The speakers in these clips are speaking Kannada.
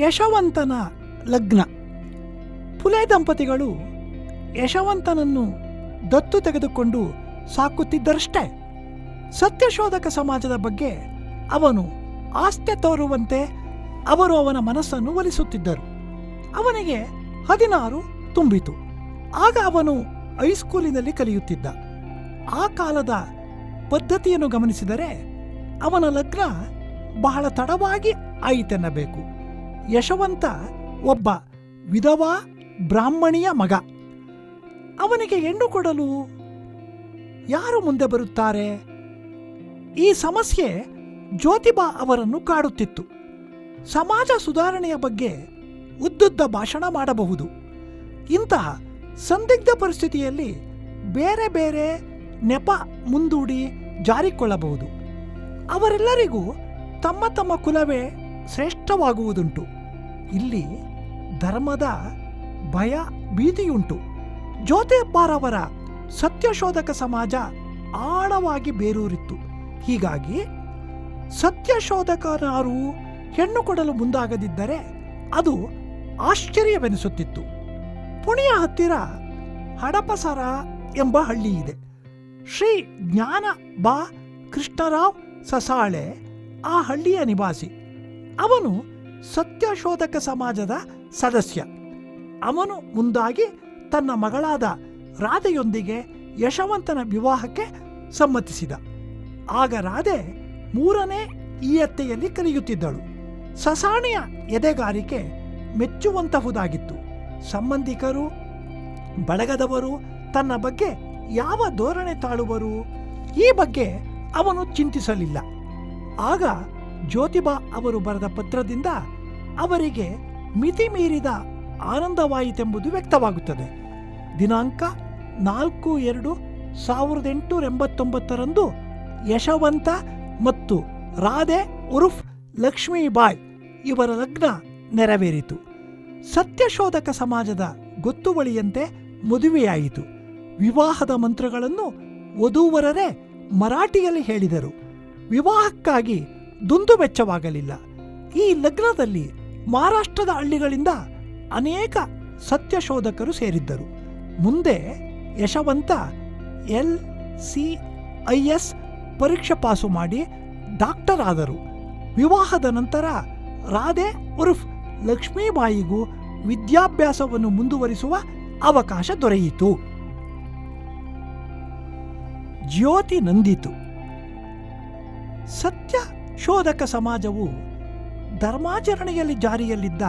ಯಶವಂತನ ಲಗ್ನ. ಪುಲೆ ದಂಪತಿಗಳು ಯಶವಂತನನ್ನು ದತ್ತು ತೆಗೆದುಕೊಂಡು ಸಾಕುತ್ತಿದ್ದರಷ್ಟೇ. ಸತ್ಯಶೋಧಕ ಸಮಾಜದ ಬಗ್ಗೆ ಅವನು ಆಸ್ತೆ ತೋರುವಂತೆ ಅವರು ಅವನ ಮನಸ್ಸನ್ನು ಒಲಿಸುತ್ತಿದ್ದರು. ಅವನಿಗೆ ಹದಿನಾರು ತುಂಬಿತು. ಆಗ ಅವನು ಹೈಸ್ಕೂಲಿನಲ್ಲಿ ಕಲಿಯುತ್ತಿದ್ದ. ಆ ಕಾಲದ ಪದ್ಧತಿಯನ್ನು ಗಮನಿಸಿದರೆ ಅವನ ಲಗ್ನ ಬಹಳ ತಡವಾಗಿ ಆಯಿತೆನ್ನಬೇಕು. ಯಶವಂತ ಒಬ್ಬ ವಿಧವಾ ಬ್ರಾಹ್ಮಣಿಯ ಮಗ. ಅವನಿಗೆ ಹೆಣ್ಣು ಕೊಡಲು ಯಾರು ಮುಂದೆ ಬರುತ್ತಾರೆ? ಈ ಸಮಸ್ಯೆ ಜ್ಯೋತಿಬಾ ಅವರನ್ನು ಕಾಡುತ್ತಿತ್ತು. ಸಮಾಜ ಸುಧಾರಣೆಯ ಬಗ್ಗೆ ಉದ್ದುದ್ದ ಭಾಷಣ ಮಾಡಬಹುದು. ಇಂತಹ ಸಂದಿಗ್ಧ ಪರಿಸ್ಥಿತಿಯಲ್ಲಿ ಬೇರೆ ಬೇರೆ ನೆಪ ಮುಂದೂಡಿ ಜಾರಿಕೊಳ್ಳಬಹುದು. ಅವರೆಲ್ಲರಿಗೂ ತಮ್ಮ ತಮ್ಮ ಕುಲವೇ ಶ್ರೇಷ್ಠವಾಗುವುದುಂಟು. ಇಲ್ಲಿ ಧರ್ಮದ ಭಯ ಭೀತಿಯುಂಟು. ಜ್ಯೋತಿಬ್ಬಾರವರ ಸತ್ಯಶೋಧಕ ಸಮಾಜ ಆಳವಾಗಿ ಬೇರೂರಿತ್ತು. ಹೀಗಾಗಿ ಸತ್ಯಶೋಧಕನಾರು ಹೆಣ್ಣು ಕೊಡಲು ಮುಂದಾಗದಿದ್ದರೆ ಅದು ಆಶ್ಚರ್ಯವೆನಿಸುತ್ತಿತ್ತು. ಪುಣೆಯ ಹತ್ತಿರ ಹಡಪಸರ ಎಂಬ ಹಳ್ಳಿ ಇದೆ ಶ್ರೀ ಜ್ಞಾನ ಬಾ ಕೃಷ್ಣರಾವ್ ಸಸಾಳೆ ಆ ಹಳ್ಳಿಯ ನಿವಾಸಿ. ಅವನು ಸತ್ಯಶೋಧಕ ಸಮಾಜದ ಸದಸ್ಯ. ಅವನು ಮುಂದಾಗಿ ತನ್ನ ಮಗಳಾದ ರಾಧೆಯೊಂದಿಗೆ ಯಶವಂತನ ವಿವಾಹಕ್ಕೆ ಸಮ್ಮತಿಸಿದ. ಆಗ ರಾಧೆ ಮೂರನೇ ಈಯತ್ತೆಯಲ್ಲಿ ಕಲಿಯುತ್ತಿದ್ದಳು. ಸಸಾಣಿಯ ಎದೆಗಾರಿಕೆ ಮೆಚ್ಚುವಂತಹುದಾಗಿತ್ತು. ಸಂಬಂಧಿಕರು, ಬಳಗದವರು, ತನ್ನ ಬಗ್ಗೆ ಯಾವ ಧೋರಣೆ ತಾಳುವರು ಈ ಬಗ್ಗೆ ಅವನು ಚಿಂತಿಸಲಿಲ್ಲ. ಆಗ ಜ್ಯೋತಿಬಾ ಅವರು ಬರೆದ ಪತ್ರದಿಂದ ಅವರಿಗೆ ಮಿತಿ ಮೀರಿದ ಆನಂದವಾಯಿತೆಂಬುದು ವ್ಯಕ್ತವಾಗುತ್ತದೆ. ದಿನಾಂಕ ನಾಲ್ಕು ಎರಡು ಸಾವಿರದ ಎಂಟುನೂರ ಎಂಬತ್ತೊಂಬತ್ತರಂದು ಯಶವಂತ ಮತ್ತು ರಾಧೆ ಉರುಫ್ ಲಕ್ಷ್ಮೀಬಾಯ್ ಇವರ ಲಗ್ನ ನೆರವೇರಿತು. ಸತ್ಯಶೋಧಕ ಸಮಾಜದ ಗೊತ್ತುವಳಿಯಂತೆ ಮದುವೆಯಾಯಿತು. ವಿವಾಹದ ಮಂತ್ರಗಳನ್ನು ವಧುವರರೇ ಮರಾಠಿಯಲ್ಲಿ ಹೇಳಿದರು. ವಿವಾಹಕ್ಕಾಗಿ ದುಂದು ವೆಚ್ಚವಾಗಲಿಲ್ಲ. ಈ ಲಗ್ನದಲ್ಲಿ ಮಹಾರಾಷ್ಟ್ರದ ಹಳ್ಳಿಗಳಿಂದ ಅನೇಕ ಸತ್ಯಶೋಧಕರು ಸೇರಿದ್ದರು. ಮುಂದೆ Yashwant L C I S ಪರೀಕ್ಷೆ ಪಾಸು ಮಾಡಿ ಡಾಕ್ಟರ್ ಆದರು. ವಿವಾಹದ ನಂತರ ರಾಧೆ ಉರ್ಫ್ ಲಕ್ಷ್ಮೀಬಾಯಿಗೂ ವಿದ್ಯಾಭ್ಯಾಸವನ್ನು ಮುಂದುವರಿಸುವ ಅವಕಾಶ ದೊರೆಯಿತು. ಜ್ಯೋತಿ ನಂದಿತು. ಸತ್ಯ ಶೋಧಕ ಸಮಾಜವು ಧರ್ಮಾಚರಣೆಯಲ್ಲಿ ಜಾರಿಯಲ್ಲಿದ್ದ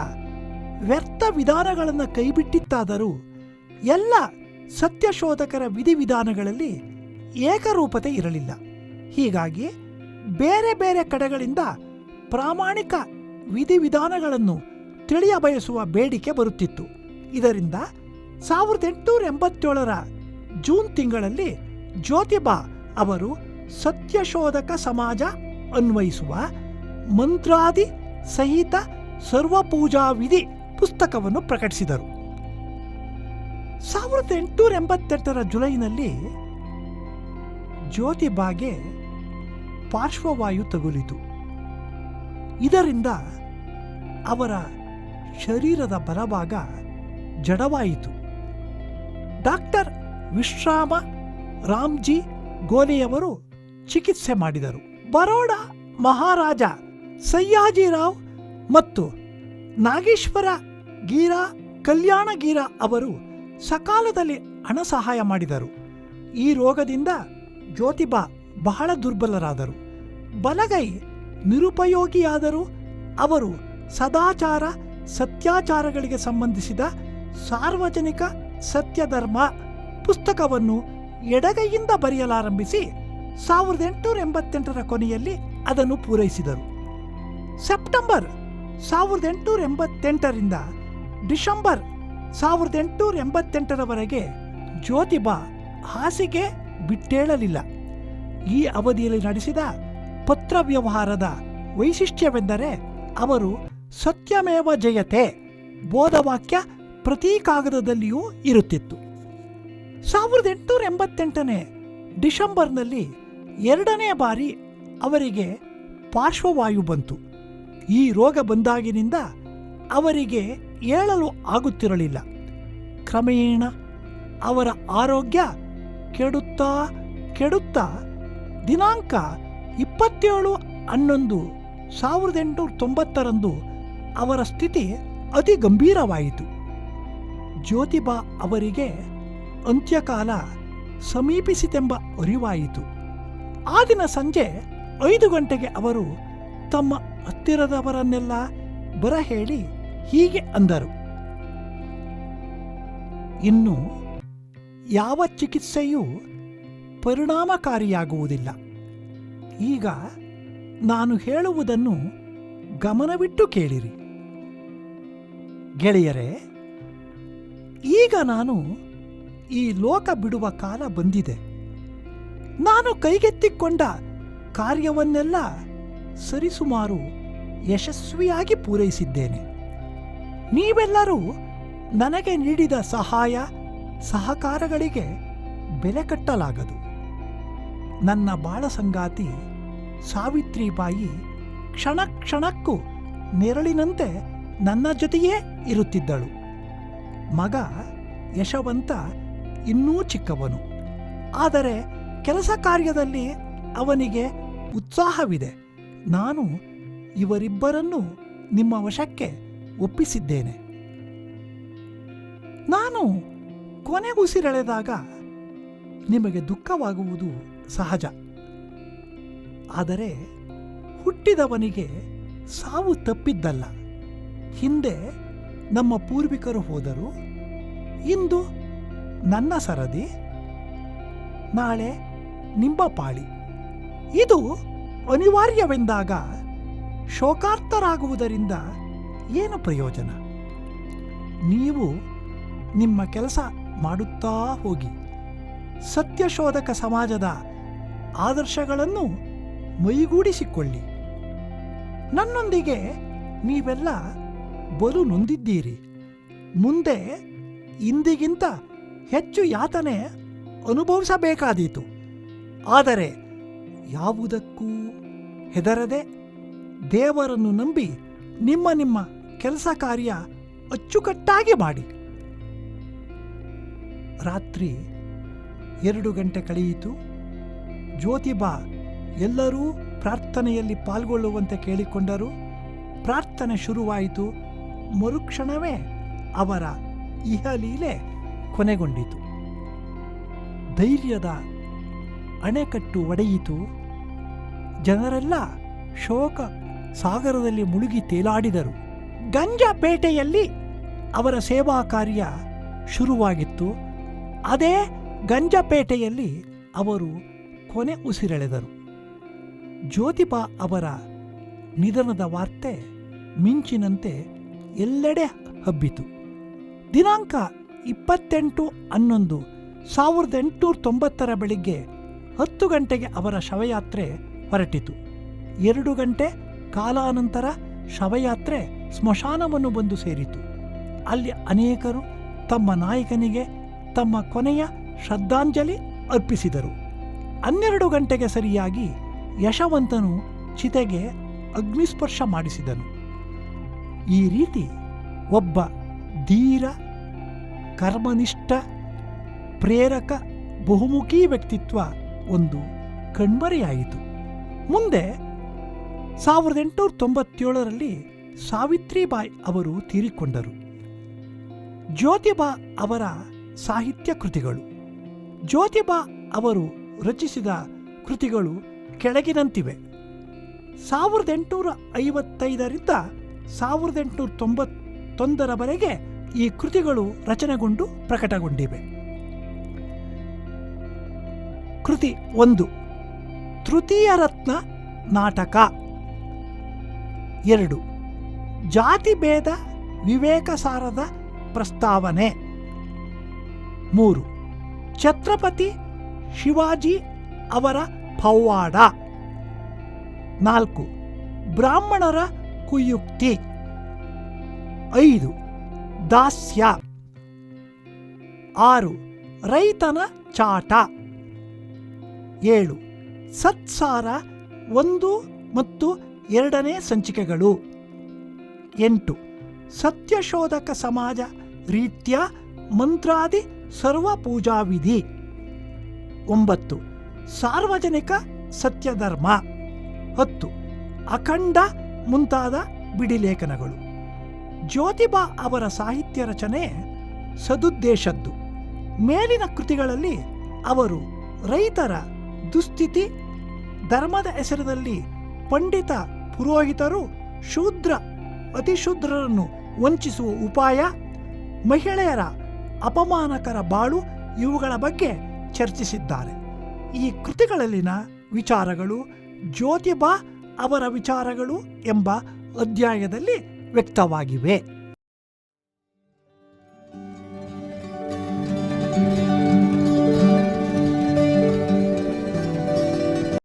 ವ್ಯರ್ಥ ವಿಧಾನಗಳನ್ನು ಕೈಬಿಟ್ಟಿತ್ತಾದರೂ ಎಲ್ಲ ಸತ್ಯಶೋಧಕರ ವಿಧಿವಿಧಾನಗಳಲ್ಲಿ ಏಕರೂಪತೆ ಇರಲಿಲ್ಲ. ಹೀಗಾಗಿ ಬೇರೆ ಬೇರೆ ಕಡೆಗಳಿಂದ ಪ್ರಾಮಾಣಿಕ ವಿಧಿವಿಧಾನಗಳನ್ನು ತಿಳಿಯ ಬಯಸುವ ಬೇಡಿಕೆ ಬರುತ್ತಿತ್ತು. ಇದರಿಂದ ಸಾವಿರದ ಎಂಟುನೂರ ಎಂಬತ್ತೇಳರ ಜೂನ್ ತಿಂಗಳಲ್ಲಿ ಜ್ಯೋತಿಬಾ ಅವರು ಸತ್ಯಶೋಧಕ ಸಮಾಜ ಅನ್ವಯಿಸುವ ಮಂತ್ರಾದಿ ಸಹಿತ ಸರ್ವಪೂಜಾ ವಿಧಿ ಪುಸ್ತಕವನ್ನು ಪ್ರಕಟಿಸಿದರು. ಸಾವಿರದ ಎಂಟುನೂರ ಎಂಬತ್ತೆಂಟರ ಜುಲೈನಲ್ಲಿ ಜ್ಯೋತಿಬಾಗೆ ಪಾರ್ಶ್ವವಾಯು ತಗುಲಿತು. ಇದರಿಂದ ಅವರ ಶರೀರದ ಬಲಭಾಗ ಜಡವಾಯಿತು. ಡಾಕ್ಟರ್ ವಿಶ್ರಾಮ ರಾಮ್ಜಿ ಗೋಲೆಯವರು ಚಿಕಿತ್ಸೆ ಮಾಡಿದರು. ಬರೋಡ ಮಹಾರಾಜ ಸಯ್ಯಾಜಿರಾವ್ ಮತ್ತು ನಾಗೇಶ್ವರ ಗೀರಾ ಕಲ್ಯಾಣಗೀರ ಅವರು ಸಕಾಲದಲ್ಲಿ ಹಣ ಸಹಾಯ ಮಾಡಿದರು. ಈ ರೋಗದಿಂದ ಜ್ಯೋತಿಬಾ ಬಹಳ ದುರ್ಬಲರಾದರು. ಬಲಗೈ ನಿರುಪಯೋಗಿಯಾದರೂ. ಅವರು ಸದಾಚಾರ, ಸತ್ಯಾಚಾರಗಳಿಗೆ ಸಂಬಂಧಿಸಿದ ಸಾರ್ವಜನಿಕ ಸತ್ಯಧರ್ಮ ಪುಸ್ತಕವನ್ನು ಎಡಗೈಯಿಂದ ಬರೆಯಲಾರಂಭಿಸಿ ಸಾವಿರದ ಎಂಟುನೂರ ಎಂಬತ್ತೆಂಟರ ಕೊನೆಯಲ್ಲಿ ಅದನ್ನು ಪೂರೈಸಿದರು. ಸೆಪ್ಟೆಂಬರ್ ಸಾವಿರದ ಎಂಟುನೂರ ಎಂಬತ್ತೆಂಟರಿಂದ ಡಿಸೆಂಬರ್ ಸಾವಿರದ ಎಂಟುನೂರ ಎಂಬತ್ತೆಂಟರವರೆಗೆ ಜ್ಯೋತಿಬಾ ಹಾಸಿಗೆ ಬಿಟ್ಟೇಳಲಿಲ್ಲ. ಈ ಅವಧಿಯಲ್ಲಿ ನಡೆಸಿದ ಪತ್ರ ವ್ಯವಹಾರದ ವೈಶಿಷ್ಟ್ಯವೆಂದರೆ ಅವರು ಸತ್ಯಮೇವ ಜಯತೆ ಬೋಧವಾಕ್ಯ ಪ್ರತಿ ಕಾಗದದಲ್ಲಿಯೂ ಇರುತ್ತಿತ್ತು. ಸಾವಿರದ ಎಂಟುನೂರ ಎಂಬತ್ತೆಂಟನೇ ಡಿಸೆಂಬರ್ನಲ್ಲಿ ಎರಡನೇ ಬಾರಿ ಅವರಿಗೆ ಪಾರ್ಶ್ವವಾಯು ಬಂತು. ಈ ರೋಗ ಬಂದಾಗಿನಿಂದ ಅವರಿಗೆ ಏಳಲು ಆಗುತ್ತಿರಲಿಲ್ಲ. ಕ್ರಮೇಣ ಅವರ ಆರೋಗ್ಯ ಕೆಡುತ್ತಾ ಕೆಡುತ್ತಾ ದಿನಾಂಕ ಇಪ್ಪತ್ತೇಳು ಹನ್ನೊಂದು ಸಾವಿರದ ಎಂಟುನೂರ ತೊಂಬತ್ತರಂದು ಅವರ ಸ್ಥಿತಿ ಅತಿ ಗಂಭೀರವಾಯಿತು. ಜ್ಯೋತಿಬಾ ಅವರಿಗೆ ಅಂತ್ಯಕಾಲ ಸಮೀಪಿಸಿತೆಂಬ ಅರಿವಾಯಿತು. ಆ ದಿನ ಸಂಜೆ ಐದು ಗಂಟೆಗೆ ಅವರು ತಮ್ಮ ಹತ್ತಿರದವರನ್ನೆಲ್ಲ ಬರ ಹೇಳಿ ಹೀಗೆ ಅಂದರು. ಇನ್ನು ಯಾವ ಚಿಕಿತ್ಸೆಯೂ ಪರಿಣಾಮಕಾರಿಯಾಗುವುದಿಲ್ಲ. ಈಗ ನಾನು ಹೇಳುವುದನ್ನು ಗಮನವಿಟ್ಟು ಕೇಳಿರಿ. ಗೆಳೆಯರೇ, ಈಗ ನಾನು ಈ ಲೋಕ ಬಿಡುವ ಕಾಲ ಬಂದಿದೆ. ನಾನು ಕೈಗೆತ್ತಿಕೊಂಡ ಕಾರ್ಯವನ್ನೆಲ್ಲ ಸರಿಸುಮಾರು ಯಶಸ್ವಿಯಾಗಿ ಪೂರೈಸಿದ್ದೇನೆ. ನೀವೆಲ್ಲರೂ ನನಗೆ ನೀಡಿದ ಸಹಾಯ, ಸಹಕಾರಗಳಿಗೆ ಬೆಲೆ ಕಟ್ಟಲಾಗದು. ನನ್ನ ಬಾಳ ಸಂಗಾತಿ ಸಾವಿತ್ರಿಬಾಯಿ ಕ್ಷಣ ಕ್ಷಣಕ್ಕೂ ನೆರಳಿನಂತೆ ನನ್ನ ಜೊತೆಯೇ ಇರುತ್ತಿದ್ದಳು. ಮಗ ಯಶವಂತ ಇನ್ನೂ ಚಿಕ್ಕವನು. ಆದರೆ ಕೆಲಸ ಕಾರ್ಯದಲ್ಲಿ ಅವನಿಗೆ ಉತ್ಸಾಹವಿದೆ. ನಾನು ಇವರಿಬ್ಬರನ್ನು ನಿಮ್ಮ ವಶಕ್ಕೆ ಒಪ್ಪಿಸಿದ್ದೇನೆ. ನಾನು ಕೊನೆಗುಸಿರೆಳೆದಾಗ ನಿಮಗೆ ದುಃಖವಾಗುವುದು ಸಹಜ. ಆದರೆ ಹುಟ್ಟಿದವನಿಗೆ ಸಾವು ತಪ್ಪಿದ್ದಲ್ಲ. ಹಿಂದೆ ನಮ್ಮ ಪೂರ್ವಿಕರು ಹೋದರು. ಇಂದು ನನ್ನ ಸರದಿ. ನಾಳೆ ನಿಮ್ಮ ಪಾಳಿ ಇದು ಅನಿವಾರ್ಯವೆಂದಾಗ ಶೋಕಾರ್ಥರಾಗುವುದರಿಂದ ಏನು ಪ್ರಯೋಜನ? ನೀವು ನಿಮ್ಮ ಕೆಲಸ ಮಾಡುತ್ತಾ ಹೋಗಿ ಸತ್ಯಶೋಧಕ ಸಮಾಜದ ಆದರ್ಶಗಳನ್ನು ಮೈಗೂಡಿಸಿಕೊಳ್ಳಿ. ನನ್ನೊಂದಿಗೆ ನೀವೆಲ್ಲ ಬಲು ನೊಂದಿದ್ದೀರಿ. ಮುಂದೆ ಇಂದಿಗಿಂತ ಹೆಚ್ಚು ಯಾತನೆ ಅನುಭವಿಸಬೇಕಾದೀತು. ಆದರೆ ಯಾವುದಕ್ಕೂ ಹೆದರದೆ ದೇವರನ್ನು ನಂಬಿ ನಿಮ್ಮ ನಿಮ್ಮ ಕೆಲಸ ಕಾರ್ಯ ಅಚ್ಚುಕಟ್ಟಾಗಿ ಮಾಡಿ. ರಾತ್ರಿ ಎರಡು ಗಂಟೆ ಕಳೆಯಿತು. ಜ್ಯೋತಿಬಾ ಎಲ್ಲರೂ ಪ್ರಾರ್ಥನೆಯಲ್ಲಿ ಪಾಲ್ಗೊಳ್ಳುವಂತೆ ಕೇಳಿಕೊಂಡರು. ಪ್ರಾರ್ಥನೆ ಶುರುವಾಯಿತು. ಮರುಕ್ಷಣವೇ ಅವರ ಇಹಲೀಲೆ ಕೊನೆಗೊಂಡಿತು. ಧೈರ್ಯದ ಅಣೆಕಟ್ಟು ಒಡೆಯಿತು. ಜನರೆಲ್ಲ ಶೋಕ ಸಾಗರದಲ್ಲಿ ಮುಳುಗಿ ತೇಲಾಡಿದರು. ಗಂಜಪೇಟೆಯಲ್ಲಿ ಅವರ ಸೇವಾ ಕಾರ್ಯ ಶುರುವಾಗಿತ್ತು. ಅದೇ ಗಂಜಪೇಟೆಯಲ್ಲಿ ಅವರು ಕೊನೆ ಉಸಿರೆಳೆದರು. ಜ್ಯೋತಿಬಾ ಅವರ ನಿಧನದ ವಾರ್ತೆ ಮಿಂಚಿನಂತೆ ಎಲ್ಲೆಡೆ ಹಬ್ಬಿತು. ದಿನಾಂಕ ಇಪ್ಪತ್ತೆಂಟು ಹನ್ನೊಂದು ಸಾವಿರದ ಎಂಟುನೂರ ತೊಂಬತ್ತರ ಬೆಳಿಗ್ಗೆ ಹತ್ತು ಗಂಟೆಗೆ ಅವರ ಶವಯಾತ್ರೆ ಹೊರಟಿತು. ಎರಡು ಗಂಟೆ ಕಾಲಾನಂತರ ಶವಯಾತ್ರೆ ಸ್ಮಶಾನವನ್ನು ಬಂದು ಸೇರಿತು. ಅಲ್ಲಿ ಅನೇಕರು ತಮ್ಮ ನಾಯಕನಿಗೆ ತಮ್ಮ ಕೊನೆಯ ಶ್ರದ್ಧಾಂಜಲಿ ಅರ್ಪಿಸಿದರು. ಹನ್ನೆರಡು ಗಂಟೆಗೆ ಸರಿಯಾಗಿ ಯಶವಂತನು ಚಿತೆಗೆ ಅಗ್ನಿಸ್ಪರ್ಶ ಮಾಡಿಸಿದನು. ಈ ರೀತಿ ಒಬ್ಬ ಧೀರ, ಕರ್ಮನಿಷ್ಠ, ಪ್ರೇರಕ, ಬಹುಮುಖಿ ವ್ಯಕ್ತಿತ್ವ ಒಂದು ಕಣ್ಮರೆಯಾಯಿತು. ಮುಂದೆ ಸಾವಿರದ ಎಂಟುನೂರ ತೊಂಬತ್ತೇಳರಲ್ಲಿ ಸಾವಿತ್ರಿಬಾಯಿ ಅವರು ತೀರಿಕೊಂಡರು. ಜ್ಯೋತಿಬಾ ಅವರ ಸಾಹಿತ್ಯ ಕೃತಿಗಳು ಜ್ಯೋತಿಬಾ ಅವರು ರಚಿಸಿದ ಕೃತಿಗಳು ಕೆಳಗಿನಂತಿವೆ. ಸಾವಿರದ ಎಂಟುನೂರ ಐವತ್ತೈದರಿಂದ ಸಾವಿರದ ಎಂಟುನೂರ ತೊಂಬತ್ತೊಂದರವರೆಗೆ ಈ ಕೃತಿಗಳು ರಚನೆಗೊಂಡು ಪ್ರಕಟಗೊಂಡಿವೆ. ಕೃತಿ ಒಂದು. ತೃತೀಯ ರತ್ನ ನಾಟಕ. ಎರಡು. ಜಾತಿ ಭೇದ ವಿವೇಕ ಸಾರದ ಪ್ರಸ್ತಾವನೆ. ಮೂರು. ಛತ್ರಪತಿ ಶಿವಾಜಿ ಅವರ ಪವ್ವಾಡ ನಾಲ್ಕು. ಬ್ರಾಹ್ಮಣರ ಕುಯುಕ್ತಿ. ಐದು. ದಾಸ್ಯ. ಆರು. ರೈತನ ಚಾಟ. ಏಳು. ಸತ್ಸಾರ ಒಂದು ಮತ್ತು ಎರಡನೇ ಸಂಚಿಕೆಗಳು. ಎಂಟು. ಸತ್ಯಶೋಧಕ ಸಮಾಜ ರೀತ್ಯ ಮಂತ್ರಾದಿ ಸರ್ವ ಪೂಜಾವಿಧಿ ಒಂಬತ್ತು. ಸಾರ್ವಜನಿಕ ಸತ್ಯಧರ್ಮ. ಹತ್ತು. ಅಖಂಡ ಮುಂತಾದ ಬಿಡಿಲೇಖನಗಳು. ಜ್ಯೋತಿಬಾ ಅವರ ಸಾಹಿತ್ಯ ರಚನೆ ಸದುದ್ದೇಶದ್ದು. ಮೇಲಿನ ಕೃತಿಗಳಲ್ಲಿ ಅವರು ರೈತರ ದುಸ್ಥಿತಿ ಧರ್ಮದ ಹೆಸರಿನಲ್ಲಿ ಪಂಡಿತ ಪುರೋಹಿತರು ಶೂದ್ರ ಅತಿಶೂದ್ರರನ್ನು ವಂಚಿಸುವ ಉಪಾಯ, ಮಹಿಳೆಯರ ಅಪಮಾನಕರ ಬಾಳು ಇವುಗಳ ಬಗ್ಗೆ ಚರ್ಚಿಸಿದ್ದಾರೆ. ಈ ಕೃತಿಗಳಲ್ಲಿನ ವಿಚಾರಗಳು ಜ್ಯೋತಿಬಾ ಅವರ ವಿಚಾರಗಳು ಎಂಬ ಅಧ್ಯಾಯದಲ್ಲಿ ವ್ಯಕ್ತವಾಗಿವೆ.